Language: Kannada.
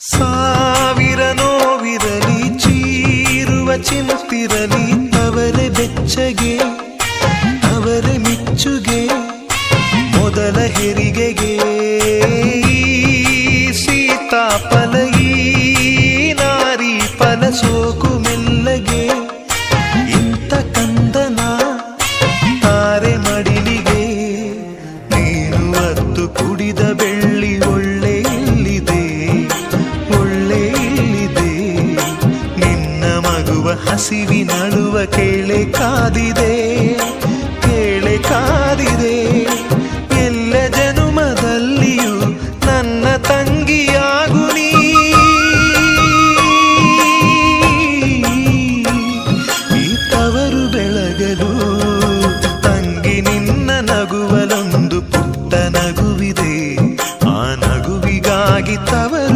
ಸಾವಿರ ನೋವಿರಲಿ, ಚೀರುವ ಚಿಂತಿರಲಿ ಅವರೇ ಬೆಚ್ಚಗೆ, ಅವರೇ ಮಿಚ್ಚುಗೆ, ಮೊದಲ ಹೆರಿಗೆಗೆ. ಸೀತಾಫಲ, ಈ ನಾರಿ ಫಲ ಸೋಕು ಹಸಿವಿನಳುವ ಕೇಳೆ ಕಾದಿದೆ ಕೇಳೆ ಕಾದಿದೆ. ಎಲ್ಲ ಜನುಮದಲ್ಲಿಯೂ ನನ್ನ ತಂಗಿಯಾಗು ನೀ. ಈ ತವರು ಬೆಳಗಲು ತಂಗಿ ನಿನ್ನ ನಗುವಲೊಂದು ಪುಟ್ಟ ನಗುವಿದೆ, ಆ ನಗುವಿಗಾಗಿ ತವರು